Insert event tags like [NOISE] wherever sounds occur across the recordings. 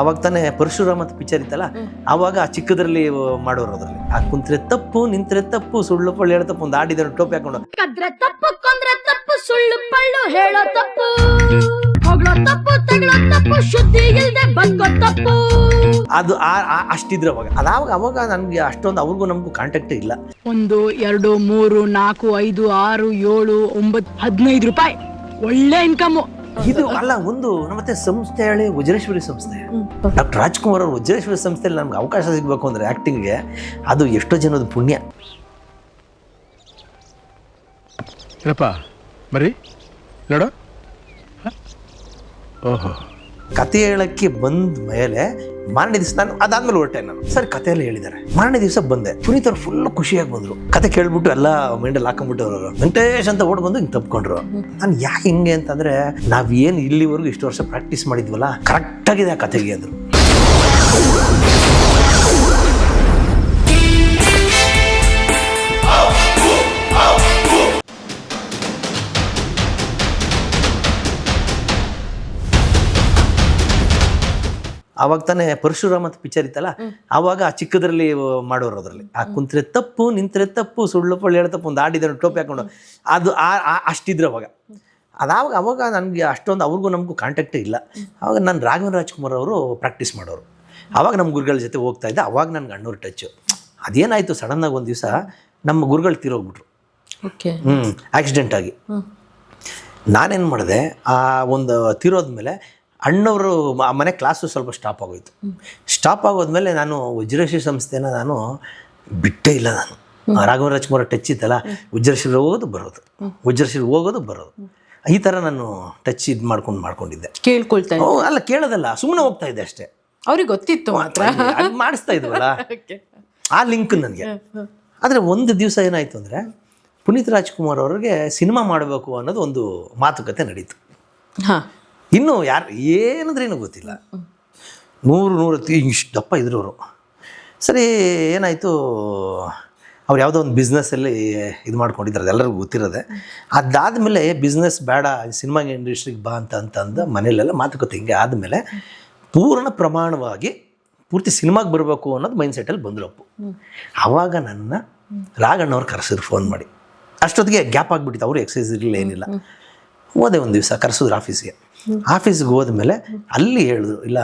ಅವಾಗ ತಾನೇ ಪರಶುರಾಮ ಅಂತ ಪಿಕ್ಚರ್ ಇತ್ತಲ್ಲ ಅವಾಗ ಆ ಚಿಕ್ಕದ್ರಲ್ಲಿ ಮಾಡೋರು ಅದ್ರಲ್ಲಿ. ಆ ಕುಂತ್ರೆ ತಪ್ಪು ನಿಂತ್ರೆ ತಪ್ಪು ಸುಳ್ಳು ಪಳ್ಳು ಹೇಳ ತಪ್ಪು ಒಂದು ಆಡಿದ್ರೆ ಟೋಪಿ ಹಾಕೊಂಡು. ಕದ್ರೆ ತಪ್ಪು ಕೊಂದ್ರೆ ತಪ್ಪು ಸುಳ್ಳು ಪಳ್ಳು ಹೇಳೋ ತಪ್ಪು. ಹೊಗಳೋ ತಪ್ಪು ತಗಳೋ ತಪ್ಪು ಶುದ್ಧಿ ಇಲ್ದೆ ಬಂದೋ ತಪ್ಪು. ಅದು ಅಷ್ಟಿದ್ರೆ ಅವಾಗ. ಅದಾವಾಗ ಅವಾಗ ನನಗೆ ಅಷ್ಟೊಂದು ಅವ್ರಿಗೂ ನಮಗೂ ಕಾಂಟ್ಯಾಕ್ಟ್ ಇಲ್ಲ. ಒಂದು ಎರಡು ಮೂರು ನಾಲ್ಕು ಐದು ಆರು ಏಳು ಒಂಬತ್ತು ಹದಿನೈದು ರೂಪಾಯಿ. ಒಳ್ಳೆ ಇನ್ಕಮ್ ಇದು ಅಲ್ಲ ಒಂದು ಮತ್ತೆ ಸಂಸ್ಥೆ ಹೇಳಿ ವಜ್ರೇಶ್ವರಿ ಸಂಸ್ಥೆ. ಡಾಕ್ಟರ್ ರಾಜ್ಕುಮಾರ್ ಅವರು ವಜ್ರೇಶ್ವರಿ ಸಂಸ್ಥೆಯಲ್ಲಿ ನಮ್ಗೆ ಅವಕಾಶ ಸಿಗಬೇಕು ಅಂದರೆ ಆ್ಯಕ್ಟಿಂಗ್ಗೆ ಅದು ಎಷ್ಟೋ ಜನದ ಪುಣ್ಯ. ಬರೀ ಮರಿ? ನೋಡು. ಓಹೋ. ಕತೆ ಹೇಳಕ್ಕೆ ಬಂದ ಮೇಲೆ ಮಾರನೇ ದಿವಸ ನಾನು ಅದಾದ್ಮೇಲೆ ಹೊರಟೆ ನಾನು. ಸರ್ ಕತೆ ಎಲ್ಲ ಹೇಳಿದ್ದಾರೆ. ಮಾರನೇ ದಿವಸ ಬಂದೆ. ಪುನೀತ್ ಅವ್ರು ಫುಲ್ ಖುಷಿಯಾಗಿ ಬಂದ್ರು. ಕತೆ ಕೇಳ್ಬಿಟ್ಟು ಎಲ್ಲ ಮೈಂಡಲ್ಲಿ ಹಾಕೊಂಡ್ಬಿಟ್ಟವ್ರು ಅವರು ವೆಂಕಟೇಶ್ ಅಂತ ಓಡ್ ಬಂದು ಹಿಂಗೆ ತಪ್ಕೊಂಡ್ರು ನಾನು ಯಾಕೆ ಹಿಂಗೆ ಅಂತಂದ್ರೆ ನಾವೇನು ಇಲ್ಲಿವರೆಗೂ ಇಷ್ಟು ವರ್ಷ ಪ್ರಾಕ್ಟೀಸ್ ಮಾಡಿದ್ವಲ್ಲ ಕರೆಕ್ಟಾಗಿದೆ ಆ ಕತೆಗೆ ಅಂದರು. ಅವಾಗ ತಾನೇ ಪರಶುರಾಮ್ ಅಂತ ಪಿಕ್ಚರ್ ಇತ್ತಲ್ಲ ಅವಾಗ ಆ ಚಿಕ್ಕದ್ರಲ್ಲಿ ಮಾಡೋರು ಅದರಲ್ಲಿ ಆ ಕುಂತ್ರೆ ತಪ್ಪು ನಿಂತ್ರೆ ತಪ್ಪು ಸುಳ್ಳು ಪಳ್ಳಿ ಹೇಳ ತಪ್ಪು ಒಂದು ಆಡಿದ್ರು ಟೋಪಿ ಹಾಕೊಂಡು. ಅದು ಆ- ಅಷ್ಟಿದ್ರೆ ಅವಾಗ. ಅದಾವಾಗ ಅವಾಗ ನನಗೆ ಅಷ್ಟೊಂದು ಅವ್ರಿಗೂ ನಮಗೂ ಕಾಂಟ್ಯಾಕ್ಟೇ ಇಲ್ಲ. ಅವಾಗ ನಾನು ರಾಘವೇಂದ್ರ ರಾಜ್ಕುಮಾರ್ ಅವರು ಪ್ರಾಕ್ಟೀಸ್ ಮಾಡೋರು. ಅವಾಗ ನಮ್ಮ ಗುರುಗಳ ಜೊತೆ ಹೋಗ್ತಾ ಇದ್ದೆ ಅವಾಗ ನನಗೆ ಅಣ್ಣೂರು ಟಚ್ಚು ಅದೇನಾಯಿತು ಸಡನ್ನಾಗಿ ಒಂದು ದಿವಸ ನಮ್ಮ ಗುರುಗಳು ತೀರೋಗ್ಬಿಟ್ರು. ಓಕೆ. ಹ್ಞೂ ಆಕ್ಸಿಡೆಂಟ್ ಆಗಿ. ನಾನೇನು ಮಾಡಿದೆ ಆ ಒಂದು ತೀರೋದ್ಮೇಲೆ ಅಣ್ಣವರು ಆ ಮನೆ ಕ್ಲಾಸು ಸ್ವಲ್ಪ ಸ್ಟಾಪ್ ಆಗೋಯ್ತು. ಸ್ಟಾಪ್ ಆಗೋದ್ಮೇಲೆ ನಾನು ವಜ್ರಶ್ರೀ ಸಂಸ್ಥೆನ ನಾನು ಬಿಟ್ಟೇ ಇಲ್ಲ ನಾನು. ರಾಘವ ರಾಜ್ಕುಮಾರ್ ಟಚ್ ಇತ್ತಲ್ಲ ವಜ್ರಶ್ರೀ ಹೋಗೋದು ಬರೋದು. ವಜ್ರಶ್ರೀ ಹೋಗೋದು ಬರೋದು. ಈ ಥರ ನಾನು ಟಚ್ ಇದು ಮಾಡ್ಕೊಂಡು ಮಾಡ್ಕೊಂಡಿದ್ದೆ. ಕೇಳ್ಕೊಳ್ತಾ ಅಲ್ಲ ಕೇಳೋದಲ್ಲ ಸುಮ್ಮನೆ ಹೋಗ್ತಾ ಇದ್ದೆ ಅಷ್ಟೇ. ಅವ್ರಿಗೆ ಗೊತ್ತಿತ್ತು ಮಾತ್ರ ಅದು ಮಾಡಿಸ್ತಾ ಇದ್ವಲ್ಲ? [LAUGHS] ಆ ಲಿಂಕ್ ನನಗೆ. ಆದರೆ ಒಂದು ದಿವಸ ಏನಾಯಿತು ಅಂದರೆ ಪುನೀತ್ ರಾಜ್ಕುಮಾರ್ ಅವ್ರಿಗೆ ಸಿನಿಮಾ ಮಾಡಬೇಕು ಅನ್ನೋದು ಒಂದು ಮಾತುಕತೆ ನಡೀತು. ಹಾ. ಇನ್ನೂ ಯಾರು ಏನಂದ್ರೇನು ಗೊತ್ತಿಲ್ಲ. ನೂರು ನೂರು ಇಷ್ಟು ದಪ್ಪ ಇದ್ರವರು ಸರಿ ಏನಾಯಿತು ಅವ್ರು ಯಾವುದೋ ಒಂದು ಬಿಸ್ನೆಸ್ಸಲ್ಲಿ ಇದು ಮಾಡ್ಕೊಂಡಿದ್ದಾರೆ ಎಲ್ಲರಿಗೂ ಗೊತ್ತಿರೋದೆ. ಅದಾದಮೇಲೆ ಬಿಸ್ನೆಸ್ ಬೇಡ ಸಿನಿಮಾ ಇಂಡಸ್ಟ್ರಿಗೆ ಬಾ ಅಂತ ಅಂತ ಅಂದ ಮನೇಲೆಲ್ಲ ಮಾತುಕತೆ ಹಿಂಗೆ ಆದಮೇಲೆ ಪೂರ್ಣ ಪ್ರಮಾಣವಾಗಿ ಪೂರ್ತಿ ಸಿನಿಮಾಗೆ ಬರಬೇಕು ಅನ್ನೋದು ಮೈಂಡ್ ಸೆಟ್ಟಲ್ಲಿ ಬಂದರು ಅಪ್ಪು. ಆವಾಗ ನನ್ನ ರಾಘಣ್ಣವ್ರು ಕರೆಸಿದ್ರು ಫೋನ್ ಮಾಡಿ. ಅಷ್ಟೊತ್ತಿಗೆ ಗ್ಯಾಪ್ ಆಗಿಬಿಟ್ಟಿತ್ತು ಅವರು ಎಕ್ಸೈಸ್ ಇರಲಿಲ್ಲ ಏನಿಲ್ಲ. ಹೋದೆ ಒಂದು ದಿವಸ ಕರೆಸಿದ್ರು ಆಫೀಸ್ಗೆ ಆಫೀಸ್ಗೆ ಹೋದ್ಮೇಲೆ ಅಲ್ಲಿ ಹೇಳಿದ್ರು ಇಲ್ಲ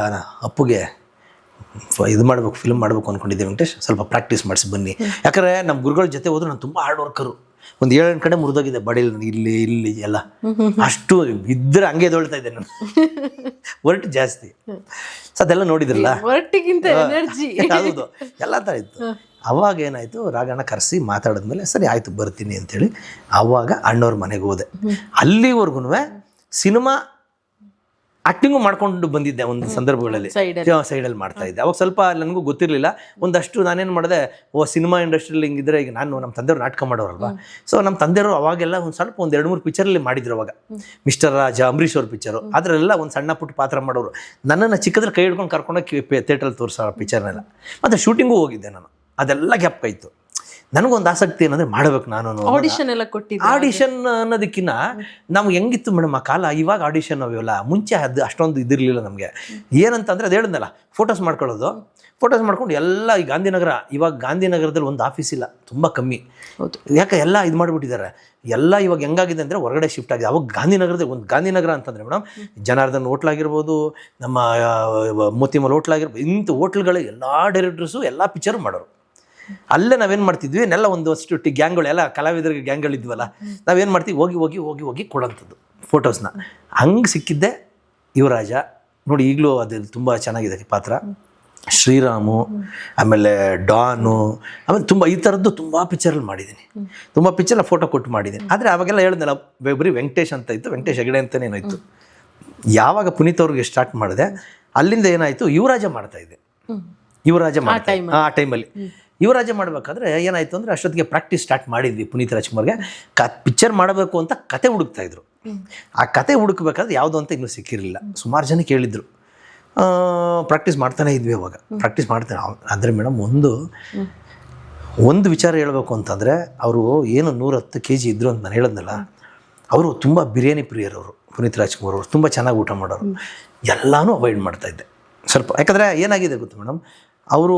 ಅಪ್ಪುಗೆ ಇದು ಮಾಡಬೇಕು ಫಿಲ್ಮ್ ಮಾಡಬೇಕು ಅನ್ಕೊಂಡಿದ್ದೆ ವೆಂಕಟೇಶ್ ಸ್ವಲ್ಪ ಪ್ರಾಕ್ಟೀಸ್ ಮಾಡಿಸಿ ಬನ್ನಿ. ಯಾಕಂದ್ರೆ ನಮ್ಮ ಗುರುಗಳ ಜೊತೆ ಹೋದ್ರೆ ನಾನು ತುಂಬ ಹಾರ್ಡ್ ವರ್ಕರು ಒಂದು ಏಳೆಂಟು ಕಡೆ ಮುರಿದೋಗಿದೆ ಬಡೀಲಿ ಇಲ್ಲಿ ಇಲ್ಲಿ ಎಲ್ಲ. ಅಷ್ಟು ಇದ್ರೆ ಹಂಗೆ ದೊಳ್ತಾ ಇದ್ದೆ ನಾನು. ಹೊರಟು ಜಾಸ್ತಿ. ಸೊ ಅದೆಲ್ಲ ನೋಡಿದ್ರಲ್ಲ? ಹೌದು. ಎಲ್ಲ ಥರ ಇತ್ತು. ಅವಾಗ ಏನಾಯಿತು ರಾಗಣ್ಣ ಕರೆಸಿ ಮಾತಾಡಿದ್ಮೇಲೆ ಸರಿ ಆಯಿತು ಬರ್ತೀನಿ ಅಂತೇಳಿ ಅವಾಗ ಅಣ್ಣವ್ರ ಮನೆಗೆ ಹೋದೆ. ಅಲ್ಲಿವರೆಗೂ ಸಿನಿಮಾ ಆಕ್ಟಿಂಗು ಮಾಡ್ಕೊಂಡು ಬಂದಿದ್ದೆ ಒಂದು ಸಂದರ್ಭಗಳಲ್ಲಿ. ಸೈಡಲ್ಲಿ. ಮಾಡ್ತಾ ಇದ್ದೆ. ಅವಾಗ ಸ್ವಲ್ಪ ನನಗೂ ಗೊತ್ತಿರಲಿಲ್ಲ. ಒಂದಷ್ಟು ನಾನೇನು ಮಾಡಿದೆ ಓ ಸಿನಿಮಾ ಇಂಡಸ್ಟ್ರಿಯಲ್ಲಿ ಹಿಂಗಿದ್ರೆ ಈಗ ನಾನು ನಮ್ಮ ತಂದೆಯವರು ನಾಟಕ ಮಾಡೋರಲ್ವಾ? ಸೊ ನಮ್ಮ ತಂದೆಯವರು ಅವಾಗೆಲ್ಲ ಒಂದು ಸ್ವಲ್ಪ ಒಂದು ಎರಡು ಮೂರು ಪಿಕ್ಚರಲ್ಲಿ ಮಾಡಿದ್ರು ಅವಾಗ. ಮಿಸ್ಟರ್ ರಾಜ ಅಂಬರೀಶ್ ಅವ್ರ ಪಿಕ್ಚರು ಅದರಲ್ಲೆಲ್ಲ ಒಂದು ಸಣ್ಣ ಪುಟ್ಟ ಪಾತ್ರ ಮಾಡೋರು. ನನ್ನನ್ನು ಚಿಕ್ಕದ್ರ ಕೈ ಹಿಡ್ಕೊಂಡು ಕರ್ಕೊಂಡೋಗಿ ಥಿಯೇಟ್ರಲ್ಲಿ ತೋರಿಸೋ ಪಿಕ್ಚರ್ನೆಲ್ಲ ಮತ್ತು ಶೂಟಿಂಗೂ ಹೋಗಿದ್ದೆ ನಾನು. ಅದೆಲ್ಲ ಗ್ಯಾಪ್ ಇತ್ತು ನನಗೊಂದು ಆಸಕ್ತಿ ಏನಂದ್ರೆ ಮಾಡ್ಬೇಕು ನಾನು. ಆಡಿಷನ್ ಎಲ್ಲ ಕೊಟ್ಟಿದ್ದೆ ಆಡಿಷನ್ ಅನ್ನೋದಕ್ಕಿಂತ ನಮ್ಗೆ ಹೆಂಗಿತ್ತು ಮೇಡಮ್ ಆ ಕಾಲ? ಇವಾಗ ಆಡಿಷನ್ ಅವೆಲ್ಲ ಮುಂಚೆ ಅದು ಅಷ್ಟೊಂದು ಇದಿರಲಿಲ್ಲ ನಮಗೆ. ಏನಂತಂದ್ರೆ ಅದು ಹೇಳಿದ್ನಲ್ಲ ಫೋಟೋಸ್ ಮಾಡ್ಕೊಳ್ಳೋದು. ಫೋಟೋಸ್ ಮಾಡ್ಕೊಂಡು ಎಲ್ಲ ಈ ಗಾಂಧಿನಗರ ಇವಾಗ ಗಾಂಧಿನಗರದಲ್ಲಿ ಒಂದು ಆಫೀಸ್ ಇಲ್ಲ ತುಂಬ ಕಮ್ಮಿ. ಯಾಕೆ ಎಲ್ಲ ಇದು ಮಾಡಿಬಿಟ್ಟಿದ್ದಾರೆ? ಎಲ್ಲ ಇವಾಗ ಹೆಂಗಾಗಿದೆ ಅಂದರೆ ಹೊರಗಡೆ ಶಿಫ್ಟ್ ಆಗಿದೆ. ಅವಾಗ ಗಾಂಧಿನಗರದಲ್ಲಿ ಒಂದು ಗಾಂಧಿನಗರ ಅಂತಂದರೆ ಮೇಡಮ್ ಜನಾರ್ದನ್ ಹೋಟ್ಲಾಗಿರ್ಬೋದು ನಮ್ಮ ಮೋತಿಮಲ್ ಮೋತಿಮಲ್ ಹೋಟ್ಲಾಗಿರ್ಬೋದು ಇಂಥ ಹೋಟ್ಲ್ಗಳು ಎಲ್ಲ ಡೈರೆಕ್ಟರ್ಸು ಎಲ್ಲ ಪಿಕ್ಚರ್ ಮಾಡೋರು. ಅಲ್ಲೇ ನಾವೇನು ಮಾಡ್ತಿದ್ವಿ? ಎಲ್ಲ ಒಂದಷ್ಟು ಗ್ಯಾಂಗ್ಗಳು ಎಲ್ಲ ಕಲಾವಿದರಿಗೆ ಗ್ಯಾಂಗ್ಗಳಿದ್ವಲ್ಲ ನಾವೇನು ಮಾಡ್ತೀವಿ? ಹೋಗಿ ಹೋಗಿ ಹೋಗಿ ಹೋಗಿ ಕೊಡೋಂಥದ್ದು ಫೋಟೋಸ್ನ ಹಂಗೆ ಸಿಕ್ಕಿದ್ದೆ ಯುವರಾಜ. ನೋಡಿ ಈಗಲೂ ಅದು ತುಂಬ ಚೆನ್ನಾಗಿದೆ ಪಾತ್ರ. ಶ್ರೀರಾಮು ಆಮೇಲೆ ಡಾನು ಆಮೇಲೆ ತುಂಬ ಈ ಥರದ್ದು ತುಂಬ ಪಿಕ್ಚರಲ್ಲಿ ಮಾಡಿದ್ದೀನಿ. ತುಂಬ ಪಿಕ್ಚರ್ನ ಫೋಟೋ ಕೊಟ್ಟು ಮಾಡಿದ್ದೀನಿ. ಆದರೆ ಅವಾಗೆಲ್ಲ ಹೇಳಿದ್ನಲ್ಲ ಬರೀ ವೆಂಕಟೇಶ್ ಅಂತ ಇತ್ತು ವೆಂಕಟೇಶ್ ಹೆಗಡೆ ಅಂತಲೇ ಏನಾಯಿತು ಯಾವಾಗ ಪುನೀತ್ ಅವ್ರಿಗೆ ಸ್ಟಾರ್ಟ್ ಮಾಡಿದೆ ಅಲ್ಲಿಂದ ಏನಾಯಿತು? ಯುವರಾಜ ಮಾಡ್ತಾ ಇದ್ದೆ. ಯುವರಾಜ ಮಾಡ್ತಾ. ಆ ಟೈಮಲ್ಲಿ ಯುವರಾಜ ಮಾಡಬೇಕಾದ್ರೆ ಏನಾಯಿತು ಅಂದರೆ ಅಷ್ಟೊತ್ತಿಗೆ ಪ್ರಾಕ್ಟೀಸ್ ಸ್ಟಾರ್ಟ್ ಮಾಡಿದ್ವಿ ಪುನೀತ್ ರಾಜ್ಕುಮಾರ್ಗೆ. ಕ ಪಿಕ್ಚರ್ ಮಾಡಬೇಕು ಅಂತ ಕತೆ ಹುಡುಕ್ತಾ ಇದ್ರು. ಆ ಕತೆ ಹುಡುಕ್ಬೇಕಾದ್ರೆ ಯಾವುದು ಅಂತ ಇನ್ನೂ ಸಿಕ್ಕಿರಲಿಲ್ಲ. ಸುಮಾರು ಜನ ಕೇಳಿದ್ರು. ಪ್ರಾಕ್ಟೀಸ್ ಮಾಡ್ತಾನೆ ಇದ್ವಿ ಅವಾಗ. ಪ್ರಾಕ್ಟೀಸ್ ಮಾಡ್ತಾನೆ. ಅಂದರೆ ಮೇಡಮ್ ಒಂದು ಒಂದು ವಿಚಾರ ಹೇಳಬೇಕು ಅಂತಂದರೆ ಅವರು ಏನು ನೂರತ್ತು ಕೆ ಜಿ ಇದ್ರು ಅಂತ ನಾನು ಹೇಳಿದ್ನಲ್ಲ ಅವರು ತುಂಬ ಬಿರಿಯಾನಿ ಪ್ರಿಯರವರು ಪುನೀತ್ ರಾಜ್ಕುಮಾರ್ ಅವರು. ತುಂಬ ಚೆನ್ನಾಗಿ ಊಟ ಮಾಡೋರು. ಎಲ್ಲನೂ ಅವಾಯ್ಡ್ ಮಾಡ್ತಾ ಇದ್ದೆ. ಸ್ವಲ್ಪ ಯಾಕಂದರೆ ಏನಾಗಿದೆ ಗೊತ್ತು ಮೇಡಮ್ ಅವರು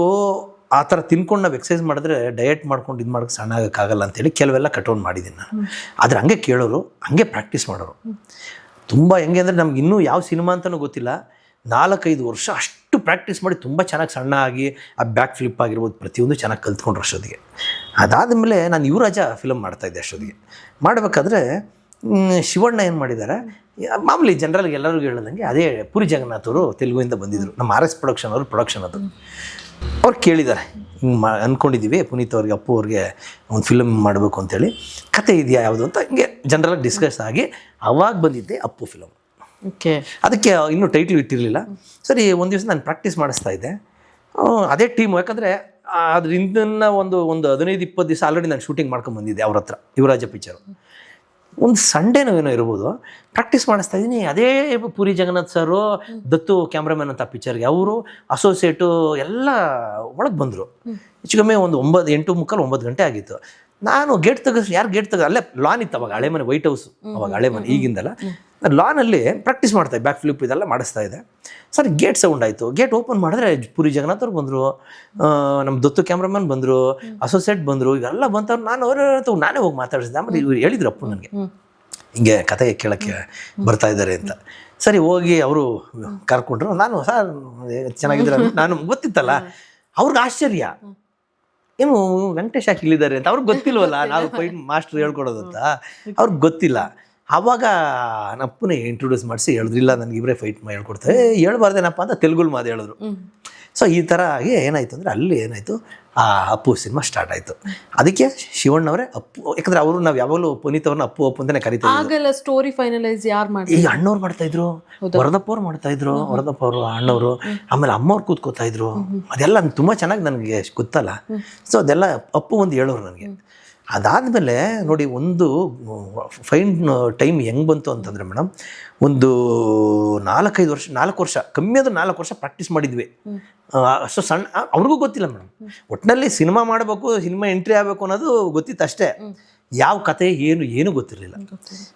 ಆ ಥರ ತಿನ್ಕೊಂಡು ನಾವು ಎಕ್ಸಸೈಸ್ ಮಾಡಿದ್ರೆ ಡಯಟ್ ಮಾಡ್ಕೊಂಡು ಇದು ಮಾಡೋಕ್ಕೆ ಸಣ್ಣ ಆಗೋಕ್ಕಾಗಲ್ಲ ಅಂತೇಳಿ ಕೆಲವೆಲ್ಲ ಕಟೌನ್ ಮಾಡಿದ್ದೀನಿ ನಾನು. ಆದರೆ ಹಂಗೆ ಕೇಳೋರು ಹಂಗೆ ಪ್ರಾಕ್ಟೀಸ್ ಮಾಡೋರು. ತುಂಬ ಹೆಂಗೆ ಅಂದರೆ ನಮ್ಗೆ ಇನ್ನೂ ಯಾವ ಸಿನಿಮಾ ಅಂತಲೂ ಗೊತ್ತಿಲ್ಲ. ನಾಲ್ಕೈದು ವರ್ಷ ಅಷ್ಟು ಪ್ರಾಕ್ಟೀಸ್ ಮಾಡಿ ತುಂಬ ಚೆನ್ನಾಗಿ ಸಣ್ಣ ಆಗಿ ಆ ಬ್ಯಾಕ್ ಫ್ಲಿಪ್ ಆಗಿರ್ಬೋದು ಪ್ರತಿಯೊಂದು ಚೆನ್ನಾಗಿ ಕಲ್ತ್ಕೊಂಡ್ರು ಅಷ್ಟೊತ್ತಿಗೆ. ಅದಾದಮೇಲೆ ನಾನು ಯುವರಾಜ ಫಿಲಮ್ ಮಾಡ್ತಾಯಿದ್ದೆ ಅಷ್ಟೊತ್ತಿಗೆ. ಮಾಡಬೇಕಾದ್ರೆ ಶಿವಣ್ಣ ಏನು ಮಾಡಿದ್ದಾರೆ ಮಾಮೂಲಿ ಜನರಲ್ಗೆ ಎಲ್ಲರಿಗೂ ಹೇಳೋದಂಗೆ ಅದೇ ಪುರಿ ಜಗನ್ನಾಥ್ ಅವರು ತೆಲುಗುವಿಂದ ಬಂದಿದ್ದರು ನಮ್ಮ ಆರ್ ಎಸ್ ಪ್ರೊಡಕ್ಷನ್ ಅವರು ಪ್ರೊಡಕ್ಷನ್ ಅದು. ಅವ್ರು ಕೇಳಿದ್ದಾರೆ. ಹಿಂಗೆ ಮಾ ಅಂದ್ಕೊಂಡಿದ್ದೀವಿ ಪುನೀತ್ ಅವ್ರಿಗೆ ಅಪ್ಪು ಅವ್ರಿಗೆ ಒಂದು ಫಿಲಮ್ ಮಾಡಬೇಕು ಅಂತೇಳಿ. ಕತೆ ಇದೆಯಾ ಯಾವುದು ಅಂತ ಹಿಂಗೆ ಜನರಲ್ಲಿ ಡಿಸ್ಕಸ್ ಆಗಿ ಅವಾಗ ಬಂದಿದ್ದೆ ಅಪ್ಪು ಫಿಲಮ್ ಓಕೆ. ಅದಕ್ಕೆ ಇನ್ನೂ ಟೈಟ್ಲ್ ಇಟ್ಟಿರಲಿಲ್ಲ. ಸರಿ ಒಂದು ದಿವಸ ನಾನು ಪ್ರಾಕ್ಟೀಸ್ ಮಾಡಿಸ್ತಾ ಇದ್ದೆ. ಅದೇ ಟೀಮು ಯಾಕಂದರೆ ಅದರಿಂದ ಒಂದು ಒಂದು ಹದಿನೈದು ಇಪ್ಪತ್ತು ದಿವಸ ಆಲ್ರೆಡಿ ನಾನು ಶೂಟಿಂಗ್ ಮಾಡ್ಕೊಂಡು ಬಂದಿದ್ದೆ ಅವ್ರ ಹತ್ರ ಯುವರಾಜ ಪಿಕ್ಚರು ಒಂದು ಸಂಡೇನೋ ಏನೋ ಇರ್ಬೋದು ಪ್ರಾಕ್ಟೀಸ್ ಮಾಡಿಸ್ತಾ ಇದ್ದೀನಿ ಅದೇ ಪುರಿ ಜಗನ್ನಾಥ್ ಸರು, ದತ್ತು ಕ್ಯಾಮ್ರಾಮನ್ ಅಂತ ಪಿಕ್ಚರ್ಗೆ ಅವರು ಅಸೋಸಿಯೇಟು ಎಲ್ಲ ಒಳಗೆ ಬಂದರು. ಹೆಚ್ಚು ಕಮ್ಮಿ ಒಂದು ಒಂಬತ್ತು, ಎಂಟು ಮುಕ್ಕಾಲು ಒಂಬತ್ತು ಗಂಟೆ ಆಗಿತ್ತು. ನಾನು ಗೇಟ್ ತೆಗೆಸ್, ಯಾರು ಗೇಟ್ ತೆಗೆದು, ಅಲ್ಲೇ ಲಾನ್ ಇತ್ತು ಅವಾಗ ಹಳೆ ಮನೆ ವೈಟ್ ಹೌಸ್ ಅವಾಗ ಹಳೆ ಮನೆ, ಈಗಿಂದಲ್ಲ. ಲಾನಲ್ಲಿ ಪ್ರಾಕ್ಟೀಸ್ ಮಾಡ್ತಾ ಬ್ಯಾಕ್ ಫ್ಲಿಪ್ ಇದೆಲ್ಲ ಮಾಡಿಸ್ತಾ ಇದೆ. ಸರ್ ಗೇಟ್ ಸೌಂಡ್ ಆಯಿತು. ಗೇಟ್ ಓಪನ್ ಮಾಡಿದ್ರೆ ಪುರಿ ಜಗನ್ನಾಥ್ ಅವ್ರು ಬಂದರು ನಮ್ಮ ದತ್ತು ಕ್ಯಾಮ್ರಾಮನ್ ಬಂದರು ಅಸೋಸಿಯೇಟ್ ಬಂದರು ಇವೆಲ್ಲ ಬಂತವ್ರು ನಾನು ಅವ್ರ ನಾನೇ ಹೋಗಿ ಮಾತಾಡಿಸಿದೆ ಆಮೇಲೆ ಇವ್ರು ಹೇಳಿದ್ರು ಅಪ್ಪು ನನಗೆ. ಹಿಂಗೆ ಕತೆ ಕೇಳೋಕ್ಕೆ ಬರ್ತಾ ಇದ್ದಾರೆ ಅಂತ. ಸರಿ ಹೋಗಿ ಅವರು ಕರ್ಕೊಂಡ್ರು. ನಾನು ಸರ್ ಚೆನ್ನಾಗಿದ್ದಾರೆ? [LAUGHS] ನಾನು ಗೊತ್ತಿತ್ತಲ್ಲ. ಅವ್ರಿಗೆ ಆಶ್ಚರ್ಯ. ಏನು ವೆಂಕಟೇಶ್ ಯಾಕೆ ಇಲ್ಲಿದ್ದಾರೆ? ಅಂತ. ಅವ್ರಿಗೆ ಗೊತ್ತಿಲ್ವಲ್ಲ. ನಾವು ಫೈಟ್ ಮಾಸ್ಟರ್ ಹೇಳ್ಕೊಡೋದು ಅಂತ. ಅವ್ರಿಗೆ ಗೊತ್ತಿಲ್ಲ. ಆವಾಗ ನಪ್ಪನೇ ಇಂಟ್ರೊಡ್ಯೂಸ್ ಮಾಡಿಸಿ ಹೇಳಿದ್ರು ಇಲ್ಲ ನನಗೆ ಇಬ್ಬರೇ ಫೈಟ್ ಹೇಳ್ಕೊಡ್ತಾರೆ ಹೇಳ್ಬಾರ್ದೇನಪ್ಪ ಅಂತ ತೆಲುಗುಲ್ ಮಾತು ಹೇಳಿದ್ರು. ಸೊ ಈ ಥರ ಆಗಿ ಏನಾಯ್ತು ಅಂದರೆ ಅಲ್ಲಿ ಏನಾಯಿತು ಆ ಅಪ್ಪು ಸಿನಿಮಾ ಸ್ಟಾರ್ಟ್ ಆಯಿತು. ಅದಕ್ಕೆ ಶಿವಣ್ಣವರೇ ಅಪ್ಪು ಯಾಕಂದ್ರೆ ಅವರು ನಾವು ಯಾವಾಗಲೂ ಪುನೀತ್ ಅವ್ರನ್ನ ಅಪ್ಪು ಅಪ್ಪು ಅಂತಾನೆ ಕರಿತೀವಿ ಸ್ಟೋರಿ ಫೈನಲೈಸ್ ಯಾರು ಮಾಡಿ ಈ ಅಣ್ಣವ್ರು ಮಾಡ್ತಾ ಇದ್ರು ವರದಪ್ಪ ಅವ್ರು ಮಾಡ್ತಾ ಇದ್ರು ವರದಪ್ಪ ಅವರು ಅಣ್ಣವರು ಆಮೇಲೆ ಅಮ್ಮವ್ರು ಕೂತ್ಕೋತಾ ಇದ್ರು. ಅದೆಲ್ಲ ತುಂಬಾ ಚೆನ್ನಾಗಿ ನನಗೆ ಗೊತ್ತಲ್ಲ. ಸೊ ಅದೆಲ್ಲ ಅಪ್ಪು ಒಂದು ಹೇಳೋರು ನನಗೆ. ಅದಾದಮೇಲೆ ನೋಡಿ ಒಂದು ಫೈನ್ ಟೈಮ್ ಹೆಂಗೆ ಬಂತು ಅಂತಂದರೆ ಮೇಡಮ್ ಒಂದು ನಾಲ್ಕೈದು ವರ್ಷ ನಾಲ್ಕು ವರ್ಷ ಕಮ್ಮಿ ಅಂದ್ರೆ ನಾಲ್ಕು ವರ್ಷ ಪ್ರಾಕ್ಟೀಸ್ ಮಾಡಿದ್ವಿ. ಅಷ್ಟು ಸಣ್ಣ ಅವ್ರಿಗೂ ಗೊತ್ತಿಲ್ಲ ಮೇಡಮ್. ಒಟ್ಟಿನಲ್ಲಿ ಸಿನಿಮಾ ಮಾಡಬೇಕು ಸಿನಿಮಾ ಎಂಟ್ರಿ ಆಗಬೇಕು ಅನ್ನೋದು ಗೊತ್ತಿತ್ತು ಅಷ್ಟೇ. ಯಾವ ಕತೆ ಏನು ಏನು ಗೊತ್ತಿರಲಿಲ್ಲ.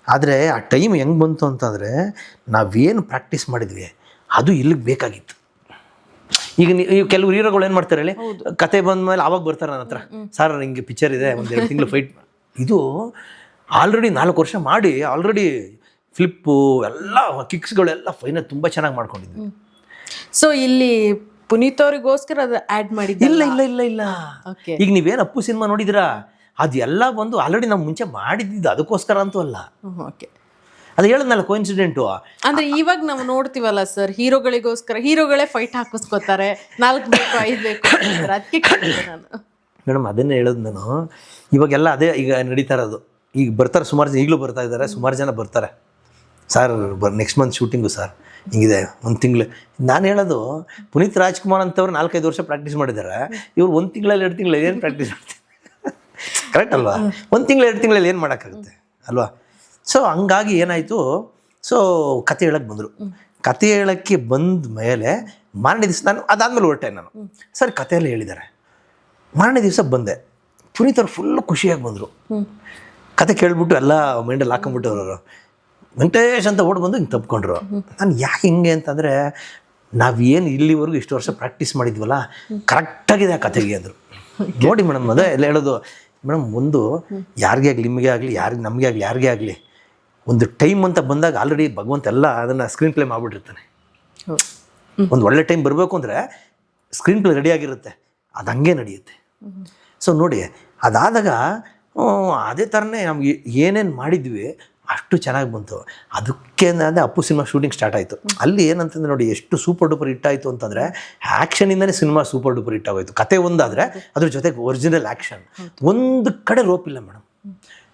ಆದರೆ ಆ ಟೈಮ್ ಹೆಂಗೆ ಬಂತು ಅಂತಂದರೆ ನಾವೇನು ಪ್ರಾಕ್ಟೀಸ್ ಮಾಡಿದ್ವಿ ಅದು ಇಲ್ಲಿಗೆ ಬೇಕಾಗಿತ್ತು. ಈಗ ನೀ- ಈಗ ಕೆಲವು ಹೀರೋಗಳು ಏನು ಮಾಡ್ತಾರೆ ಹೇಳಿ? ಕತೆ ಬಂದ್ಮೇಲೆ ಅವಾಗ ಬರ್ತಾರೆ ನನ್ನ ಹತ್ರ. ಸರ್ ಹಿಂಗೆ ಪಿಕ್ಚರ್ ಇದೆ ಒಂದು ಎರಡು ತಿಂಗಳು ಫೈಟ್ ಇದು ಆಲ್ರೆಡಿ ನಾಲ್ಕು ವರ್ಷ ಮಾಡಿ ಆಲ್ರೆಡಿ ಫ್ಲಿಪ್ಪು ಎಲ್ಲ ಕಿಕ್ಸ್ಗಳೆಲ್ಲ ಫೈನಲ್ ತುಂಬ ಚೆನ್ನಾಗಿ ಮಾಡ್ಕೊಂಡಿದ್ವಿ ಸೊ ಇಲ್ಲಿ ಪುನೀತ್ ಅವರಿಗೋಸ್ಕರ ಅದು ಆ್ಯಡ್ ಮಾಡಿದ್ದೆ ಇಲ್ಲ ಇಲ್ಲ ಇಲ್ಲ ಇಲ್ಲ. ಈಗ ನೀವೇನು ಅಪ್ಪು ಸಿನಿಮಾ ನೋಡಿದಿರಾ? ಅದೆಲ್ಲ ಬಂದು ಆಲ್ರೆಡಿ ನಾವು ಮುಂಚೆ ಮಾಡಿದ್ದು ಅದಕ್ಕೋಸ್ಕರ ಅಂತೂ ಅಲ್ಲ. ಓಕೆ ಅದು ಹೇಳಿದ್ನಲ್ಲ ಕೋಇನ್ಸಿಡೆಂಟು ಅಂದ್ರೆ ಇವಾಗ ನಾವು ನೋಡ್ತೀವಲ್ಲ ಸರ್ ಹೀರೋಗಳಿಗೋಸ್ಕರ ಹೀರೋಗಳೇ ಫೈಟ್ ಹಾಕಿಸ್ಕೋತಾರೆ ನಾಲ್ಕು ಬೇಕು ಐದು ಬೇಕು ಅಂತಾರೆ. ಅದಕ್ಕೆ ಕೇಳಿದೆ ನಾನು. ಮೇಡಮ್ ಅದನ್ನೇ ಹೇಳೋದು ನಾನು. ಇವಾಗೆಲ್ಲ ಅದೇ ಈಗ ನಡೀತಾ ಇರೋದು. ಈಗ ಬರ್ತಾರೆ ಸುಮಾರು ಜನ ಈಗಲೂ ಬರ್ತಾ ಇದ್ದಾರೆ ಸುಮಾರು ಜನ ಬರ್ತಾರೆ. ಸರ್ ಬರ್ ನೆಕ್ಸ್ಟ್ ಮಂತ್ ಶೂಟಿಂಗು ಸರ್ ಹಿಂಗಿದೆ ಒಂದು ತಿಂಗಳು. ನಾನು ಹೇಳೋದು ಪುನೀತ್ ರಾಜ್ಕುಮಾರ್ ಅಂತವ್ರು ನಾಲ್ಕೈದು ವರ್ಷ ಪ್ರಾಕ್ಟೀಸ್ ಮಾಡಿದ್ದಾರೆ. ಇವ್ರು ಒಂದು ತಿಂಗಳಲ್ಲಿ ಎರಡು ತಿಂಗಳಲ್ಲಿ ಏನು ಪ್ರಾಕ್ಟೀಸ್ ಮಾಡ್ತಾರೆ? [LAUGHS] ಕರೆಕ್ಟ್ ಅಲ್ವಾ? ಒಂದು ತಿಂಗಳು ಎರಡು ತಿಂಗಳಲ್ಲಿ ಏನು ಮಾಡೋಕ್ಕಾಗುತ್ತೆ? ಅಲ್ವಾ? ಸೊ ಹಂಗಾಗಿ ಏನಾಯಿತು? ಸೊ ಕತೆ ಹೇಳಕ್ಕೆ ಬಂದರು. ಕತೆ ಹೇಳೋಕ್ಕೆ ಬಂದ ಮೇಲೆ ಮಾರನೇ ದಿವಸ ನಾನು ಅದಾದಮೇಲೆ ಹೊರಟೆ ನಾನು. ಸರ್ ಕಥೆಯಲ್ಲಿ ಹೇಳಿದ್ದಾರೆ. ಮಾರನೇ ದಿವಸ ಬಂದೆ. ಪುನೀತ್ ಅವ್ರು ಫುಲ್ ಖುಷಿಯಾಗಿ ಬಂದರು. ಕತೆ ಕೇಳಿಬಿಟ್ಟು ಎಲ್ಲ ಮೈಂಡಲ್ಲಿ ಹಾಕೊಂಡ್ಬಿಟ್ಟವ್ರು ಅವರು. ವೆಂಕಟೇಶ್ ಅಂತ ಓಡ್ ಬಂದು ಹಿಂಗೆ ತಪ್ಕೊಂಡ್ರು. ನಾನು ಯಾಕೆ ಹಿಂಗೆ ಅಂತಂದರೆ ನಾವೇನು ಇಲ್ಲಿವರೆಗೂ ಇಷ್ಟು ವರ್ಷ ಪ್ರಾಕ್ಟೀಸ್ ಮಾಡಿದ್ವಲ್ಲ ಕರೆಕ್ಟಾಗಿದೆ ಆ ಕತೆಗೆ ಅಂದರು. ನೋಡಿ ಮೇಡಮ್ ಅದೇ ಎಲ್ಲ ಹೇಳೋದು. ಮೇಡಮ್ ಒಂದು ಯಾರಿಗೇ ಆಗಲಿ ನಿಮಗೆ ಆಗಲಿ ಯಾರಿಗೆ ನಮಗೆ ಆಗಲಿ ಯಾರಿಗೇ ಆಗಲಿ. ಒಂದು ಟೈಮ್ ಅಂತ ಬಂದಾಗ ಆಲ್ರೆಡಿ ಭಗವಂತ ಎಲ್ಲ ಅದನ್ನು ಸ್ಕ್ರೀನ್ ಪ್ಲೇ ಮಾಡಿಬಿಟ್ಟಿರ್ತಾನೆ. ಒಂದು ಒಳ್ಳೆ ಟೈಮ್ ಬರಬೇಕು ಅಂದರೆ ಸ್ಕ್ರೀನ್ ಪ್ಲೇ ರೆಡಿಯಾಗಿರುತ್ತೆ ಅದು ಹಂಗೆ ನಡೆಯುತ್ತೆ. ಸೊ ನೋಡಿ, ಅದಾದಾಗ ಅದೇ ಥರನೇ ನಮ್ಗೆ ಏನೇನು ಮಾಡಿದ್ವಿ ಅಷ್ಟು ಚೆನ್ನಾಗಿ ಬಂತು. ಅದಕ್ಕೆ ಅಂದರೆ ಅಪ್ಪು ಸಿನಿಮಾ ಶೂಟಿಂಗ್ ಸ್ಟಾರ್ಟ್ ಆಯಿತು. ಅಲ್ಲಿ ಏನಂತಂದ್ರೆ ನೋಡಿ, ಎಷ್ಟು ಸೂಪರ್ ಡೂಪರ್ ಹಿಟ್ ಆಯಿತು ಅಂತಂದರೆ ಆ್ಯಕ್ಷನಿಂದನೇ ಸಿನಿಮಾ ಸೂಪರ್ ಡೂಪರ್ ಹಿಟ್ ಆಗೋಯ್ತು. ಕತೆ ಒಂದಾದರೆ ಅದ್ರ ಜೊತೆಗೆ ಒರಿಜಿನಲ್ ಆ್ಯಕ್ಷನ್ ಒಂದು ಕಡೆ ರೋಪಿಲ್ಲ ಮೇಡಮ್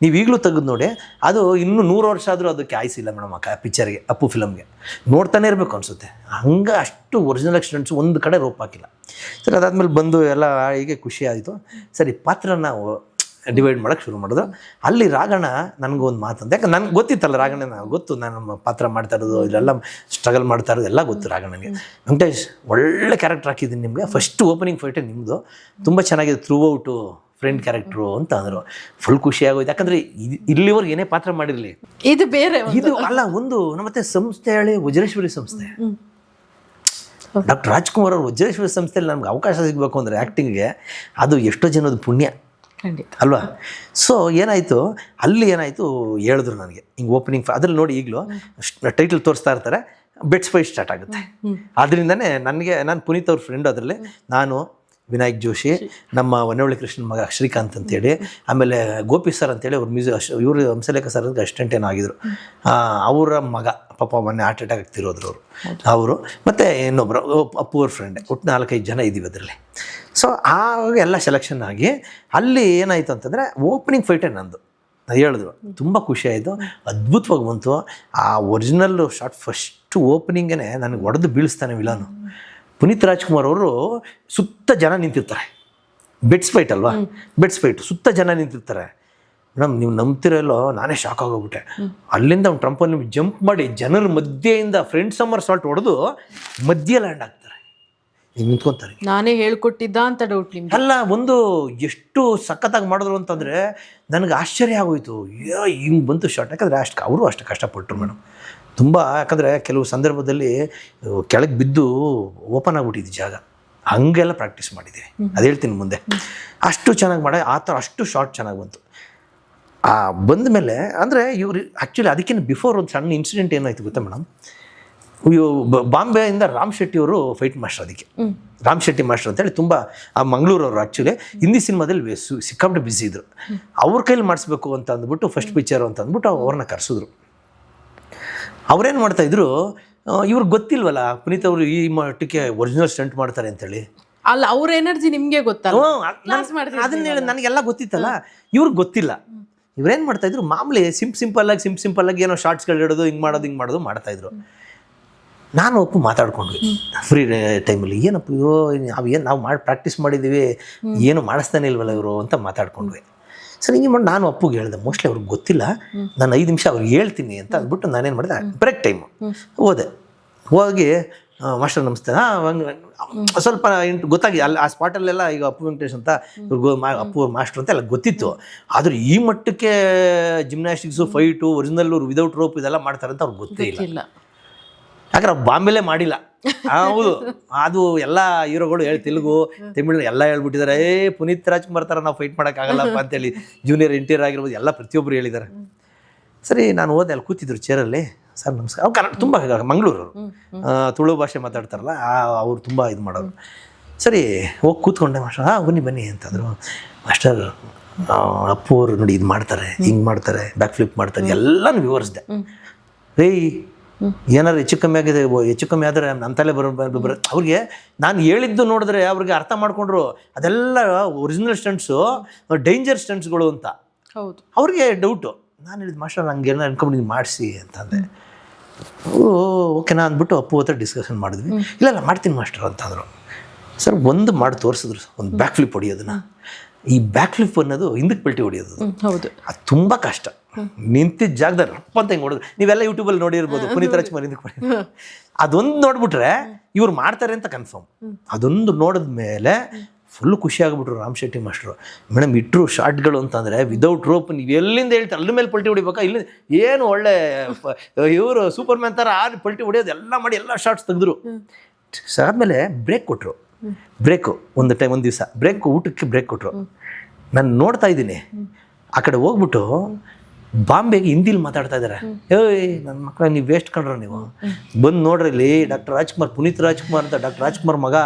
ನೀವು ಈಗಲೂ ತೆಗೆದು ನೋಡಿ, ಅದು ಇನ್ನೂ ನೂರು ವರ್ಷ ಆದರೂ ಅದಕ್ಕೆ ಆಯ್ಸಿಲ್ಲ ಮೇಡಮ್ ಆ ಪಿಕ್ಚರ್ಗೆ ಅಪ್ಪು ಫಿಲಮ್ಗೆ ನೋಡ್ತಾನೆ ಇರಬೇಕು ಅನಿಸುತ್ತೆ. ಹಂಗೆ ಅಷ್ಟು ಒರಿಜಿನಲ್ ಸ್ಟೂಡೆಂಟ್ಸ್ ಒಂದು ಕಡೆ ರೂಪ ಹಾಕಿಲ್ಲ. ಸರಿ, ಅದಾದಮೇಲೆ ಬಂದು ಎಲ್ಲ ಹೀಗೆ ಖುಷಿ ಆಯಿತು. ಸರಿ ಪಾತ್ರ ನಾವು ಡಿವೈಡ್ ಮಾಡೋಕ್ಕೆ ಶುರು ಮಾಡಿದ್ರು. ಅಲ್ಲಿ ರಾಗಣ ನನಗೊಂದು ಮಾತಂತ. ಯಾಕೆ ನನಗೆ ಗೊತ್ತಿತ್ತಲ್ಲ ರಾಗಣ್ಣ ನಾವು ಗೊತ್ತು ನಾನು ಪಾತ್ರ ಮಾಡ್ತಾ ಇರೋದು ಇದೆಲ್ಲ ಸ್ಟ್ರಗಲ್ ಮಾಡ್ತಾ ಇರೋದು ಎಲ್ಲ ಗೊತ್ತು ರಾಗಣ್ಣನಿಗೆ ವೆಂಕಟೇಶ್, ಒಳ್ಳೆ ಕ್ಯಾರೆಕ್ಟರ್ ಹಾಕಿದ್ದೀನಿ ನಿಮಗೆ. ಫಸ್ಟ್ ಓಪನಿಂಗ್ ಫೈಟೇ ನಿಮ್ಮದು ತುಂಬ ಚೆನ್ನಾಗಿದೆ ಥ್ರೂ ಔಟು ಫ್ರೆಂಡ್ ಕ್ಯಾರೆಕ್ಟ್ರು ಅಂತ ಅಂದರು ಫುಲ್ ಖುಷಿ ಆಗೋಯ್ತು ಯಾಕಂದರೆ ಇಲ್ಲಿವರೆಗೆ ಏನೇ ಪಾತ್ರ ಮಾಡಿರಲಿ. ಇದು ಬೇರೆ ಇದು ಅಲ್ಲ ಒಂದು ನಮ್ಮತ್ತೆ ಸಂಸ್ಥೆ ಹೇಳಿ ವಜ್ರೇಶ್ವರಿ ಸಂಸ್ಥೆ. ಡಾಕ್ಟರ್ ರಾಜ್ಕುಮಾರ್ ಅವರು ವಜ್ರೇಶ್ವರಿ ಸಂಸ್ಥೆಯಲ್ಲಿ ನಮ್ಗೆ ಅವಕಾಶ ಸಿಗಬೇಕು ಅಂದರೆ ಆ್ಯಕ್ಟಿಂಗ್ಗೆ ಅದು ಎಷ್ಟೋ ಜನದ ಪುಣ್ಯ. ಅಲ್ವಾ? ಸೊ ಏನಾಯಿತು? ಅಲ್ಲಿ ಏನಾಯಿತು ಹೇಳಿದ್ರು ನನಗೆ. ಹಿಂಗೆ ಓಪನಿಂಗ್ ಅದ್ರಲ್ಲಿ ನೋಡಿ ಈಗಲೂ ಟೈಟಲ್ ತೋರಿಸ್ತಾ ಇರ್ತಾರೆ. ಬೆಟ್ಸ್ ಫೈ ಸ್ಟಾರ್ಟ್ ಆಗುತ್ತೆ. ಅದರಿಂದನೇ ನನಗೆ ನಾನು ಪುನೀತ್ ಅವ್ರ ಫ್ರೆಂಡ್ ಅದರಲ್ಲಿ ನಾನು ವಿನಾಯಕ್ ಜೋಶಿ ನಮ್ಮ ವನವಳ್ಳಿ ಕೃಷ್ಣನ ಮಗ ಶ್ರೀಕಾಂತ್ ಅಂತೇಳಿ. ಆಮೇಲೆ ಗೋಪಿ ಸರ್ ಅಂತೇಳಿ ಅವ್ರ ಮ್ಯೂಸಿಕ್ ಇವರು ಹಂಸಲೇಖ ಸರ್ ಅಸಿಸ್ಟೆಂಟ್ ಏನೋ ಆಗಿದ್ರು. ಆ, ಅವರ ಮಗ ಪಾಪ ಮೊನ್ನೆ ಹಾರ್ಟ್ ಅಟ್ಯಾಕ್ ಆಗ್ತಿರೋದ್ರು ಅವರು. ಅವರು. ಮತ್ತು ಇನ್ನೊಬ್ಬರು ಅವ್ರ ಫ್ರೆಂಡ್ ಒಟ್ಟು ನಾಲ್ಕೈದು ಜನ ಇದ್ದೀವಿ ಅದರಲ್ಲಿ. ಸೊ ಆವಾಗ ಎಲ್ಲ ಸೆಲೆಕ್ಷನ್ ಆಗಿ ಅಲ್ಲಿ ಏನಾಯಿತು ಅಂತಂದರೆ ಓಪನಿಂಗ್ ಫೈಟೇ ನಂದು. ಹೇಳಿದ್ರು. ತುಂಬ ಖುಷಿ ಆಯಿತು. ಅದ್ಭುತವಾಗಿ ಬಂತು. ಆ ಒರಿಜಿನಲ್ಲು ಶಾರ್ಟ್ ಫಸ್ಟು ಓಪನಿಂಗೇ ನನಗೆ ಒಡೆದು ಬೀಳಿಸ್ತಾನೆ ವಿಲಾನು. ಪುನೀತ್ ರಾಜ್ಕುಮಾರ್ ಅವರು ಸುತ್ತ ಜನ ನಿಂತಿರ್ತಾರೆ. ಬೆಡ್ಸ್ ಫೈಟ್ ಅಲ್ವಾ? ಬೆಡ್ಸ್ ಫೈಟ್ ಸುತ್ತ ಜನ ನಿಂತಿರ್ತಾರೆ. ಮೇಡಮ್ ನೀವು ನಂಬ್ತಿರಲ್ಲೋ? ನಾನೇ ಶಾಕ್ ಆಗೋಗ್ಬಿಟ್ಟೆ. ಅಲ್ಲಿಂದ ಅವ್ನು ಟ್ರಂಪಲ್ಲಿ ಜಂಪ್ ಮಾಡಿ ಜನರ ಮಧ್ಯೆಯಿಂದ ಫ್ರೆಂಡ್ ಸಮ್ಮರ್ ಸಾಲ್ಟ್ ಹೊಡೆದು ಮಧ್ಯೆ ಲ್ಯಾಂಡ್ ಆಗ್ತಾರೆ ಹಿಂಗೆ ನಿಂತ್ಕೊತಾರೆ. ನಾನೇ ಹೇಳ್ಕೊಟ್ಟಿದ್ದ ಅಂತ ಡೌಟ್ ನಿಮ್ಗೆ. ಅಲ್ಲ ಒಂದು ಎಷ್ಟು ಸಖತ್ತಾಗಿ ಮಾಡಿದ್ರು ಅಂತಂದರೆ ನನಗೆ ಆಶ್ಚರ್ಯ ಆಗೋಯ್ತು. ಅಯ್ಯೋ ಹಿಂಗೆ ಬಂತು ಶಾರ್ಟ್ ಯಾಕಂದರೆ ಅಷ್ಟು ಅವರು ಅಷ್ಟು ಕಷ್ಟಪಟ್ಟರು ಮೇಡಮ್ ತುಂಬ ಯಾಕಂದರೆ ಕೆಲವು ಸಂದರ್ಭದಲ್ಲಿ ಕೆಳಗೆ ಬಿದ್ದು ಓಪನ್ ಆಗಿಬಿಟ್ಟಿದ್ದು ಜಾಗ. ಹಂಗೆಲ್ಲ ಪ್ರಾಕ್ಟೀಸ್ ಮಾಡಿದ್ದೀವಿ ಅದು ಹೇಳ್ತೀನಿ ಮುಂದೆ. ಅಷ್ಟು ಚೆನ್ನಾಗಿ ಮಾಡಿ ಆ ಥರ ಅಷ್ಟು ಶಾರ್ಟ್ ಚೆನ್ನಾಗಿ ಬಂತು. ಆ ಬಂದ ಮೇಲೆ ಅಂದರೆ ಇವ್ರು ಆ್ಯಕ್ಚುಲಿ ಅದಕ್ಕಿಂತ ಬಿಫೋರ್ ಒಂದು ಸಣ್ಣ ಇನ್ಸಿಡೆಂಟ್ ಏನಾಯ್ತು ಗೊತ್ತಾ ಮೇಡಮ್ ಇವು ಬಾಂಬೆಯಿಂದ ರಾಮ್ ಶೆಟ್ಟಿ ಅವರು ಫೈಟ್ ಮಾಸ್ಟರ್ ಅದಕ್ಕೆ. ರಾಮ್ ಶೆಟ್ಟಿ ಮಾಸ್ಟರ್ ಅಂತೇಳಿ ತುಂಬ ಆ ಮಂಗಳೂರವರು ಆ್ಯಕ್ಚುಲಿ ಹಿಂದಿ ಸಿನಿಮಾದಲ್ಲಿ ಸು- ಸಿಕ್ಕಾಪಟ್ಟೆ ಬ್ಯುಸಿ ಇದ್ರು. ಅವ್ರ ಕೈಲಿ ಮಾಡಿಸ್ಬೇಕು ಅಂತ ಅಂದ್ಬಿಟ್ಟು ಫಸ್ಟ್ ಪಿಕ್ಚರ್ ಅಂತ ಅಂದ್ಬಿಟ್ಟು ಅವ್ರನ್ನ ಕರೆಸಿದ್ರು. ಅವ್ರೇನು ಮಾಡ್ತಾಯಿದ್ರು ಇವ್ರಿಗೆ ಗೊತ್ತಿಲ್ವಲ್ಲ ಪುನೀತ್ ಅವರು ಈ ಮಟ್ಟಕ್ಕೆ ಒರಿಜಿನಲ್ ಸ್ಟಂಟ್ ಮಾಡ್ತಾರೆ ಅಂತೇಳಿ. ಅಲ್ಲ ಅವ್ರ ಎನರ್ಜಿ ನಿಮಗೆ ಗೊತ್ತಲ್ಲ. ಅದನ್ನ ಹೇಳಿ ನನಗೆಲ್ಲ ಗೊತ್ತಿತ್ತಲ್ಲ ಇವ್ರಿಗೆ ಗೊತ್ತಿಲ್ಲ. ಇವ್ರೇನ್ ಮಾಡ್ತಾ ಇದ್ರು ಮಾಮೂಲಿ ಸಿಂಪ್ ಸಿಂಪಲ್ ಆಗಿ ಸಿಂಪ್ ಸಿಂಪಲ್ ಆಗಿ ಏನೋ ಶಾರ್ಟ್ಸ್ಗಳು ಇಡೋದು ಹಿಂಗೆ ಮಾಡೋದು ಹಿಂಗೆ ಮಾಡೋದು ಮಾಡ್ತಾ ಇದ್ರು. ನಾನು ಒಪ್ಪು ಮಾತಾಡ್ಕೊಂಡ್ವಿ. ಫ್ರೀ ಟೈಮಲ್ಲಿ ಏನಪ್ಪ ಅಯ್ಯೋ ನಾವು ಏನು ನಾವು ಮಾಡಿ ಪ್ರಾಕ್ಟೀಸ್ ಮಾಡಿದ್ದೀವಿ ಏನು ಮಾಡಿಸ್ತಾನೆ ಇಲ್ವಲ್ಲ ಇವರು ಅಂತ ಮಾತಾಡ್ಕೊಂಡ್ವಿ. ಸರಿ ಹಿಂಗೆ ಮಾಡಿ ನಾನು ಅಪ್ಪುಗೆ ಹೇಳಿದೆ ಮೋಸ್ಟ್ಲಿ ಅವ್ರಿಗೆ ಗೊತ್ತಿಲ್ಲ. ನಾನು ಐದು ನಿಮಿಷ ಅವ್ರಿಗೆ ಹೇಳ್ತೀನಿ ಅಂತ ಅಂದ್ಬಿಟ್ಟು ನಾನೇನು ಮಾಡಿದೆ? ಬ್ರೇಕ್ ಟೈಮು ಹೋದೆ. ಹೋಗಿ ಮಾಸ್ಟರ್ ನಮಸ್ತೆ. ಸ್ವಲ್ಪ ಇಂಟು ಗೊತ್ತಾಗಿ ಅಲ್ಲಿ ಆ ಸ್ಪಾಟಲ್ಲೆಲ್ಲ ಈಗ ಅಪ್ಪು ವೆಂಕಟೇಶ್ ಅಂತ ಇವ್ರು ಗೋ ಮಾ ಅಪ್ಪು ಮಾಸ್ಟರ್ ಅಂತ ಎಲ್ಲ ಗೊತ್ತಿತ್ತು. ಆದ್ರೆ ಈ ಮಟ್ಟಕ್ಕೆ gymnastics fight original without rope ಇದೆಲ್ಲ ಮಾಡ್ತಾರೆ ಅಂತ ಅವ್ರಿಗೆ ಗೊತ್ತೇ ಇಲ್ಲ. ಯಾಕಂದ್ರೆ ಬಾಂಬೆಲೆ ಮಾಡಿಲ್ಲ. ಹೌದು. ಅದು ಎಲ್ಲ ಹೀರೋಗಳು ಹೇಳಿ ತೆಲುಗು ತಮಿಳು ಎಲ್ಲ ಹೇಳ್ಬಿಟ್ಟಿದ್ದಾರೆ. ಏ ಪುನೀತ್ ರಾಜ್ಕುಮಾರ್ ಥರ ನಾವು ಫೈಟ್ ಮಾಡೋಕ್ಕಾಗಲ್ಲಪ್ಪ ಅಂತೇಳಿ ಜೂನಿಯರ್ ಎನ್ ಟಿ ಆರ್ ಆಗಿರ್ಬೋದು ಎಲ್ಲ ಪ್ರತಿಯೊಬ್ಬರು ಹೇಳಿದ್ದಾರೆ. ಸರಿ ನಾನು ಹೋದೆ ಅಲ್ಲಿ ಕೂತಿದ್ರು ಚೇರಲ್ಲಿ ಸರ್ ನಮಸ್ಕಾರ. ಅವ್ರು ಕನ್ನಡ ತುಂಬ ಮಂಗಳೂರು ತುಳು ಭಾಷೆ ಮಾತಾಡ್ತಾರಲ್ಲ ಅವ್ರು ತುಂಬ ಇದು ಮಾಡೋರು. ಸರಿ ಹೋಗಿ ಕೂತ್ಕೊಂಡೆ ಮಾಸ್ಟರ್. ಹಾಂ ಬನ್ನಿ ಬನ್ನಿ ಅಂತಂದರು. ಮಾಸ್ಟರ್ ಅಪ್ಪು ಅವರು ನೋಡಿ ಇದು ಮಾಡ್ತಾರೆ ಹಿಂಗೆ ಮಾಡ್ತಾರೆ ಬ್ಯಾಕ್ ಫ್ಲಿಪ್ ಮಾಡ್ತಾರೆ ಎಲ್ಲನೂ ವಿವರಿಸಿದೆ. ಏಯ್ ಏನಾದ್ರು ಹೆಚ್ಚು ಕಮ್ಮಿ ಆಗಿದೆ ಹೆಚ್ಚು ಕಮ್ಮಿ ಆದರೆ ನನ್ನ ತಲೆ ಬರೋ ಬರ ಅವ್ರಿಗೆ ನಾನು ಹೇಳಿದ್ದು ನೋಡಿದ್ರೆ ಅವ್ರಿಗೆ ಅರ್ಥ ಮಾಡ್ಕೊಂಡ್ರು. ಅದೆಲ್ಲ ಒರಿಜಿನಲ್ ಸ್ಟಂಟ್ಸು ಡೇಂಜರ್ ಸ್ಟಂಟ್ಸ್ಗಳು ಅಂತ. ಹೌದು. ಅವ್ರಿಗೆ ಡೌಟು ನಾನು ಹೇಳಿದ ಮಾಸ್ಟರ್ ನಂಗೆ ಏನೋ ಅನ್ಕೊಂಬಿಟ್ಟು ಮಾಡಿಸಿ ಅಂತಂದೆ. ಓಕೆ ನಾನು ಅಂದ್ಬಿಟ್ಟು ಅಪ್ಪು ಹತ್ರ ಡಿಸ್ಕಷನ್ ಮಾಡಿದ್ವಿ. ಇಲ್ಲ ಇಲ್ಲ ಮಾಡ್ತೀನಿ ಮಾಸ್ಟರ್ ಅಂತಂದರು. ಸರ್ ಒಂದು ಮಾಡಿ ತೋರಿಸಿದ್ರು ಒಂದು ಬ್ಯಾಕ್ ಫ್ಲಿಪ್ ಹೊಡಿಯೋದನ್ನ. ಈ ಬ್ಯಾಕ್ ಫ್ಲಿಪ್ ಅನ್ನೋದು ಹಿಂದಕ್ಕೆ ಪಲ್ಟಿ ಹೊಡಿಯೋದು. ಹೌದು. ಅದು ತುಂಬ ಕಷ್ಟ. ನಿಂತಿದ್ದ ಜಾಗದಲ್ಲಿ ರಪ್ಪ ಅಂತ ಹಿಂಗೆ ನೋಡಿದ್ರು ನೀವೆಲ್ಲ ಯೂಟ್ಯೂಬಲ್ಲಿ ನೋಡಿರ್ಬೋದು ಪುನೀತ್ ರಾಜ್ಕುಮಾರ್ ಹಿಂದಕ್ಕೆ ಬರೀ ಅದೊಂದು ನೋಡ್ಬಿಟ್ರೆ ಇವ್ರು ಮಾಡ್ತಾರೆ ಅಂತ ಕನ್ಫರ್ಮ್ ಅದೊಂದು ನೋಡಿದ ಮೇಲೆ ಫುಲ್ ಖುಷಿ ಆಗಿಬಿಟ್ರು ರಾಮ್ ಶೆಟ್ಟಿ ಮಾಸ್ಟ್ರು. ಮೇಡಮ್ ಇಟ್ಟರು ಶಾರ್ಟ್ಗಳು ಅಂತಂದರೆ ವಿದೌಟ್ ರೋಪ್ ನೀವು ಎಲ್ಲಿಂದ ಹೇಳ್ತಾರೆ? ಅಲ್ಲಿ ಮೇಲೆ ಪಲ್ಟಿ ಹೊಡಿಬೇಕಾ? ಇಲ್ಲಿ ಏನು ಒಳ್ಳೆ ಇವರು ಸೂಪರ್ ಮ್ಯಾನ್ ಥರ ಆ ಪಲ್ಟಿ ಹೊಡಿಯೋದು ಎಲ್ಲ ಮಾಡಿ ಎಲ್ಲ ಶಾರ್ಟ್ಸ್ ತೆಗೆದ್ರು. ಆದಮೇಲೆ ಬ್ರೇಕ್ ಕೊಟ್ಟರು ಬ್ರೇಕು ಒಂದು ಟೈಮ್ ಒಂದು ದಿವಸ. ಬ್ರೇಕ್ ಊಟಕ್ಕೆ ಬ್ರೇಕ್ ಕೊಟ್ಟರು ನಾನು ನೋಡ್ತಾ ಇದ್ದೀನಿ. ಆ ಕಡೆ ಹೋಗ್ಬಿಟ್ಟು ಬಾಂಬೆಗೆ ಹಿಂದಿಲಿ ಮಾತಾಡ್ತಾ ಇದ್ದಾರೆ ಏಯ್ ನನ್ನ ಮಕ್ಕಳ ನೀವು ವೇಸ್ಟ್ ಕಂಡ್ರ ನೀವು. ಬಂದು ನೋಡ್ರಿ ಇಲ್ಲಿ ಡಾಕ್ಟರ್ ರಾಜ್ಕುಮಾರ್ ಪುನೀತ್ ರಾಜ್ಕುಮಾರ್ ಅಂತ ಡಾಕ್ಟರ್ ರಾಜ್ಕುಮಾರ್ ಮಗ.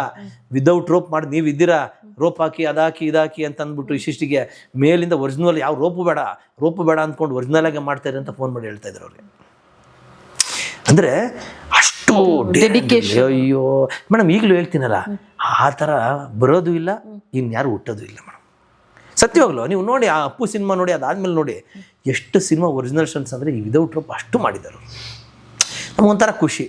ವಿದೌಟ್ ರೋಪ್ ಮಾಡಿ ನೀವು ಇದ್ದೀರಾ? ರೋಪ್ ಹಾಕಿ ಅದಾಕಿ ಇದಾಕಿ ಅಂತ ಅಂದ್ಬಿಟ್ಟು ಇಷ್ಟಿಷ್ಟಿಗೆ ಮೇಲಿಂದ ಒರಿಜಿನಲ್ ಯಾವ ರೋಪು ಬೇಡ ರೋಪು ಬೇಡ ಅಂದ್ಕೊಂಡು ಒರಿಜಿನಲ್ ಆಗಿ ಮಾಡ್ತಾರೆ ಅಂತ ಫೋನ್ ಮಾಡಿ ಹೇಳ್ತಾ ಇದ್ರು ಅವ್ರಿಗೆ ಅಂದರೆ ಅಷ್ಟು ಡೆಡಿಕೇಶನ್ ಅಯ್ಯೋ ಮೇಡಮ್ ಈಗಲೂ ಹೇಳ್ತೀನಲ್ಲ ಆ ಥರ ಬರೋದು ಇಲ್ಲ ಇನ್ಯಾರು ಹುಟ್ಟೋದು ಇಲ್ಲ ಮೇಡಮ್. ಸತ್ಯವಾಗ್ಲು ನೀವು ನೋಡಿ ಆ ಅಪ್ಪು ಸಿನಿಮಾ ನೋಡಿ ಅದಾದ್ಮೇಲೆ ನೋಡಿ ಎಷ್ಟು ಸಿನಿಮಾ ಒರಿಜಿನಲ್ ಸ್ಟನ್ಸ್ ಅಂದರೆ ಈ ವಿದೌಟ್ ರೂಪ್ ಅಷ್ಟು ಮಾಡಿದರು ನಮಗೊಂಥರ ಖುಷಿ.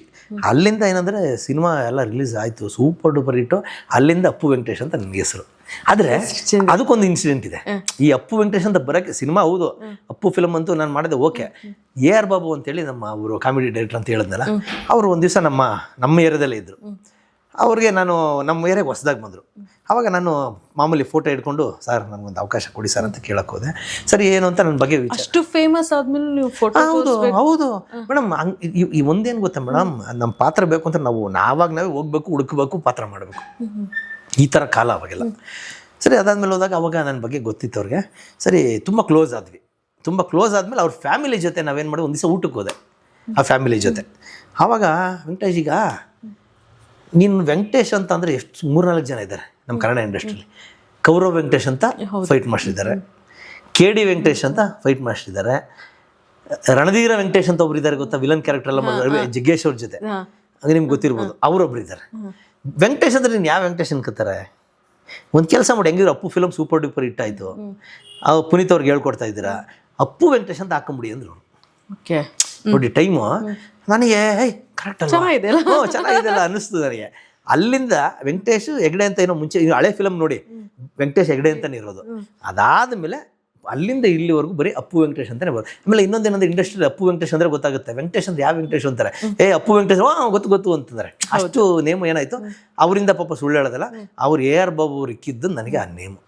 ಅಲ್ಲಿಂದ ಏನಂದರೆ ಸಿನಿಮಾ ಎಲ್ಲ ರಿಲೀಸ್ ಆಯಿತು ಸೂಪರ್ ಡೂಪರ್ ಇಟ್ಟು ಅಲ್ಲಿಂದ ಅಪ್ಪು ವೆಂಕಟೇಶ್ ಅಂತ ನನಗೆ ಹೆಸರು. ಆದರೆ ಅದಕ್ಕೊಂದು ಇನ್ಸಿಡೆಂಟ್ ಇದೆ. ಈ ಅಪ್ಪು ವೆಂಕಟೇಶ್ ಅಂತ ಬರೋಕ್ಕೆ ಸಿನಿಮಾ ಹೌದು. ಅಪ್ಪು ಫಿಲಮ್ ಅಂತೂ ನಾನು ಮಾಡಿದೆ ಓಕೆ ಎ ಆರ್ ಬಾಬು ಅಂತೇಳಿ ನಮ್ಮ ಅವರು ಕಾಮಿಡಿ ಡೈರೆಕ್ಟರ್ ಅಂತ ಹೇಳಿದ್ನಲ್ಲ ಅವರು ಒಂದು ದಿವಸ ನಮ್ಮ ನಮ್ಮ ಏರಿಯಾದಲ್ಲೇ ಇದ್ದರು ಅವ್ರಿಗೆ ನಾನು ನಮ್ಮ ಏರಿಯಾಗೆ ಹೊಸ್ದಾಗಿ ಬಂದರು. ಆವಾಗ ನಾನು ಮಾಮೂಲಿ ಫೋಟೋ ಇಟ್ಕೊಂಡು ಸರ್ ನನಗೊಂದು ಅವಕಾಶ ಕೊಡಿ ಸರ್ ಅಂತ ಕೇಳಕ್ಕೆ ಹೋದೆ. ಸರಿ ಏನು ಅಂತ ನನ್ನ ಬಗ್ಗೆ ಅಷ್ಟು ಫೇಮಸ್ ಆದ್ಮೇಲೆ ನೀವು ಫೋಟೋ ಹೌದು ಹೌದು. ಮೇಡಮ್ ಈ ಒಂದೇನು ಗೊತ್ತಾ ಮೇಡಮ್ ನಮ್ಮ ಪಾತ್ರ ಬೇಕು ಅಂತ ನಾವು ನಾವಾಗ ನಾವೇ ಹೋಗ್ಬೇಕು ಹುಡುಕ್ಬೇಕು ಪಾತ್ರ ಮಾಡಬೇಕು. ಈ ಥರ ಕಾಲ ಅವಾಗೆಲ್ಲ. ಸರಿ ಅದಾದ್ಮೇಲೆ ಹೋದಾಗ ಅವಾಗ ನನ್ನ ಬಗ್ಗೆ ಗೊತ್ತಿತ್ತು ಅವ್ರಿಗೆ. ಸರಿ ತುಂಬ ಕ್ಲೋಸ್ ಆದ್ವಿ. ತುಂಬ ಕ್ಲೋಸ್ ಆದಮೇಲೆ ಅವ್ರ ಫ್ಯಾಮಿಲಿ ಜೊತೆ ನಾವೇನು ಮಾಡಿ ಒಂದು ದಿವಸ ಊಟಕ್ಕೆ ಹೋದೆ. ಆ ಫ್ಯಾಮಿಲಿ ಜೊತೆ. ಆವಾಗ ವೆಂಕಟೇಶ್ ಈಗ ನೀನು ವೆಂಕಟೇಶ್ ಅಂತ ಅಂದರೆ ಎಷ್ಟು ಮೂರ್ನಾಲ್ಕು ಜನ ಇದ್ದಾರೆ ನಮ್ಮ ಕನ್ನಡ ಇಂಡಸ್ಟ್ರಿಲಿ ಕೌರವ್ ವೆಂಕಟೇಶ್ ಅಂತ ಫೈಟ್ ಮಾಡಿಸಿದ್ದಾರೆ. ಕೆ ಡಿ ವೆಂಕಟೇಶ್ ಅಂತ ಫೈಟ್ ಮಾಡಿಸಿದ್ದಾರೆ. ರಣಧೀರ ವೆಂಕಟೇಶ್ ಅಂತ ಒಬ್ರು ಇದ್ದಾರೆ ಗೊತ್ತಾ? ವಿಲನ್ ಕ್ಯಾರೆಕ್ಟರ್ ಎಲ್ಲ ಜಗ್ಗೇಶ್ ಅವ್ರ ಜೊತೆ. ಅದು ನಿಮ್ಗೆ ಗೊತ್ತಿರ್ಬೋದು. ಅವರೊಬ್ರು ಇದ್ದಾರೆ ವೆಂಕಟೇಶ್ ಅಂದ್ರೆ ನೀನು ಯಾವ ವೆಂಕಟೇಶ್ ಅನ್ಕೋತಾರೆ? ಒಂದು ಕೆಲಸ ಮಾಡಿ. ಹೆಂಗಿದ್ರು Appu film super duper hit ಆಯಿತು. ಆ ಪುನೀತ್ ಅವ್ರಿಗೆ ಹೇಳ್ಕೊಡ್ತಾ ಇದ್ದೀರಾ. ಅಪ್ಪು ವೆಂಕಟೇಶ್ ಅಂತ ಹಾಕೊಂಬಿಡಿ ಅಂದರು ಓಕೆ ನೋಡಿ ಟೈಮು ನನಗೆ ಹೇಯ್ ಕರೆಕ್ಟ್ ಅಲ್ಲ ಚೆನ್ನಾಗಿದೆಯಲ್ಲ? ಚೆನ್ನಾಗಿದೆ ಅಲ್ಲ ಅನ್ನಿಸ್ತು ನನಗೆ. ಅಲ್ಲಿಂದ ವೆಂಕಟೇಶ್ ಹೆಗ್ಡೆ ಅಂತ ಏನೋ ಮುಂಚೆ ಇದು ಹಳೆ ಫಿಲಮ್ ನೋಡಿ ವೆಂಕಟೇಶ್ ಹೆಗ್ಡೆ ಅಂತಾನೆ ಇರೋದು. ಅದಾದ ಮೇಲೆ ಅಲ್ಲಿಂದ ಇಲ್ಲಿವರೆಗೂ ಬರೀ ಅಪ್ಪು ವೆಂಕಟೇಶ್ ಅಂತಾನೆ ಬರೋದು. ಆಮೇಲೆ ಇನ್ನೊಂದೇನಂದ್ರೆ ಇಂಡಸ್ಟ್ರಿ ಅಪ್ಪು ವೆಂಕಟೇಶ್ ಅಂದ್ರೆ ಗೊತ್ತಾಗುತ್ತೆ. ವೆಂಕಟೇಶ್ ಅಂದ್ರೆ ಯಾವ ವೆಂಕಟೇಶ್ ಅಂತಾರೆ? ಏ ಅಪ್ಪು ವೆಂಕಟೇಶ್ ಹಾ ಗೊತ್ತು ಗೊತ್ತು ಅಂತಂದ್ರೆ ಅಷ್ಟು ನೇಮ್ ಏನಾಯ್ತು? ಅವರಿಂದ ಪಾಪ ಸುಳ್ಳು ಹೇಳೋದಲ್ಲ. ಅವ್ರು ಎ ಆರ್ ಬಾಬು ಅವ್ರು ಇಕ್ಕಿದ್ದು ನನಗೆ ಆ ನೇಮು.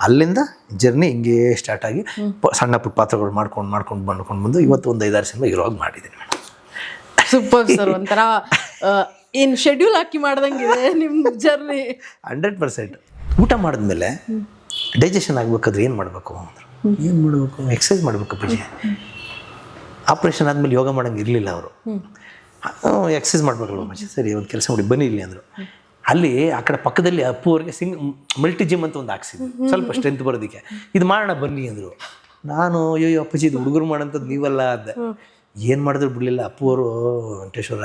ಅಲ್ಲಿಂದ ಜರ್ನಿ ಹಿಂಗೆ ಸ್ಟಾರ್ಟ್ ಆಗಿ ಪ- ಸಣ್ಣ ಪುಟ್ಟ ಪಾತ್ರಗಳು ಮಾಡ್ಕೊಂಡು ಮಾಡ್ಕೊಂಡು ಮಾಡ್ಕೊಂಡು ಬಂದು ಇವತ್ತು ಒಂದು ಐದಾರು ಸಿನಿಮಾ ಇರೋವಾಗ ಮಾಡಿದ್ದೀನಿ ಸೂಪರ್ ಸರ್ ಒಂಥರ ಏನು ಶೆಡ್ಯೂಲ್ ಹಾಕಿ ಮಾಡ್ದಂಗಿದೆ ನಿಮ್ಮ ಜರ್ನಿ ಹಂಡ್ರೆಡ್ ಪರ್ಸೆಂಟ್. ಊಟ ಮಾಡಿದ್ಮೇಲೆ ಡೈಜೆಷನ್ ಆಗಬೇಕಾದ್ರೆ ಏನು ಮಾಡಬೇಕು ಅಂದರು. ಏನು ಮಾಡಬೇಕು? ಎಕ್ಸಸೈಸ್ ಮಾಡಬೇಕು ಅಪ್ಪಾಜಿ. ಆಪ್ರೇಷನ್ ಆದಮೇಲೆ ಯೋಗ ಮಾಡೋಂಗೆ ಇರಲಿಲ್ಲ ಅವರು. ಎಕ್ಸಸೈಸ್ ಮಾಡಬೇಕಲ್ವ ಅಪ್ಪಾಜಿ? ಸರಿ, ಒಂದು ಕೆಲಸ ಮಾಡಿ, ಬನ್ನಿ ಇಲ್ಲಿ ಅಂದರು. ಅಲ್ಲಿ ಆ ಕಡೆ ಪಕ್ಕದಲ್ಲಿ ಅಪ್ಪು ಅವ್ರಿಗೆ ಸಿಂಗ್ ಮಲ್ಟಿ ಜಿಮ್ ಅಂತ ಒಂದು ಹಾಕ್ಸಿದ್ರು. ಸ್ವಲ್ಪ ಸ್ಟ್ರೆಂತ್ ಬರೋದಕ್ಕೆ. ಇದು ಮಾಡೋಣ ಬನ್ನಿ ಅಂದರು. ನಾನು ಅಯ್ಯೋ ಅಪ್ಪಾಜಿ, ಇದು ಹುಡುಗರು ಮಾಡೋಂಥದ್ದು ನೀವಲ್ಲ ಅಂದೆ. ಏನು ಮಾಡಿದ್ರು ಬಿಡಲಿಲ್ಲ. ಅಪ್ಪು ಅವರು ವೆಂಕಟೇಶ್ವರ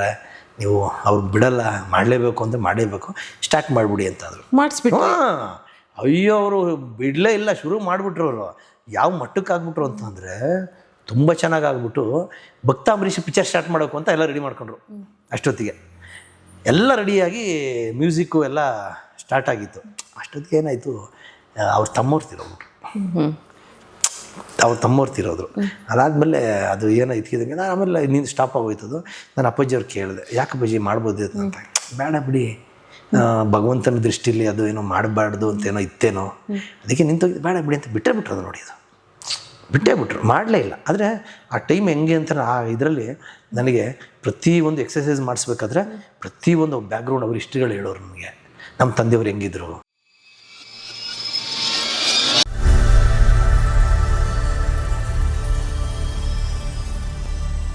ನೀವು ಅವ್ರು ಬಿಡಲ್ಲ ಮಾಡಲೇಬೇಕು ಅಂದರೆ ಮಾಡಲೇಬೇಕು. ಸ್ಟಾರ್ಟ್ ಮಾಡಿಬಿಡಿ ಅಂತಾದ್ರು. ಮಾಡಿಸ್ಬಿಟ್ಟು ಹಾಂ. ಅಯ್ಯೋ ಅವರು ಬಿಡಲೇ ಇಲ್ಲ ಶುರು ಮಾಡಿಬಿಟ್ರು ಅವರು. ಯಾವ ಮಟ್ಟಕ್ಕೆ ಆಗ್ಬಿಟ್ರು ಅಂತಂದರೆ ತುಂಬ ಚೆನ್ನಾಗಿ ಆಗ್ಬಿಟ್ಟು ಭಕ್ತ ಅಂಬರೀಷ್ ಪಿಕ್ಚರ್ ಸ್ಟಾರ್ಟ್ ಮಾಡೋಕು ಅಂತ ಎಲ್ಲ ರೆಡಿ ಮಾಡ್ಕೊಂಡ್ರು. ಅಷ್ಟೊತ್ತಿಗೆ. ಎಲ್ಲ ರೆಡಿಯಾಗಿ ಮ್ಯೂಸಿಕ್ಕು ಎಲ್ಲ ಸ್ಟಾರ್ಟ್ ಆಗಿತ್ತು. ಅಷ್ಟೊತ್ತಿಗೆ ಏನಾಯಿತು ಅವ್ರು ತಮ್ಮವ್ರು ತಿರೋಗ್ಬಿಟ್ರು. ಅವ್ರ ತಮ್ಮವ್ರು ತಿರೋದ್ರು ಅದಾದಮೇಲೆ ಅದು ಏನೋ ಇದ್ಕಿದಂಗೆ ನಾನು ಆಮೇಲೆ ನೀನು ಸ್ಟಾಪ್ ಆಗೋಯ್ತದು. ನಾನು ಅಪ್ಪಾಜಿ ಅವ್ರು ಕೇಳಿದೆ, ಯಾಕೆ ಅಪ್ಪಾಜಿ ಮಾಡ್ಬೋದು ಅಂತ. ಬೇಡ ಬಿಡಿ. ಭಗವಂತನ ದೃಷ್ಟಿಲಿ ಅದು ಏನೋ ಮಾಡಬಾರ್ದು ಅಂತೇನೋ ಇತ್ತೇನೋ. ಅದಕ್ಕೆ ನಿಂತು ಬೇಡ ಬಿಡಿ ಅಂತ ಬಿಟ್ಟೇ ಬಿಟ್ರು ಅದು ನೋಡಿ ಅದು. ಬಿಟ್ಟೇ ಬಿಟ್ರು, ಮಾಡಲೇ ಇಲ್ಲ. ಆದರೆ ಆ ಟೈಮ್ ಹೆಂಗೆ ಅಂತ ಆ ಇದರಲ್ಲಿ ನನಗೆ ಪ್ರತಿಯೊಂದು ಎಕ್ಸಸೈಸ್ ಮಾಡಿಸ್ಬೇಕಾದ್ರೆ ಪ್ರತಿಯೊಂದು ಬ್ಯಾಕ್ಗ್ರೌಂಡ್ ಅವ್ರ ಹಿಸ್ಟ್ರಿಗಳು ಹೇಳೋರು ನನಗೆ. ನಮ್ಮ ತಂದೆಯವ್ರು ಹೆಂಗಿದ್ರು?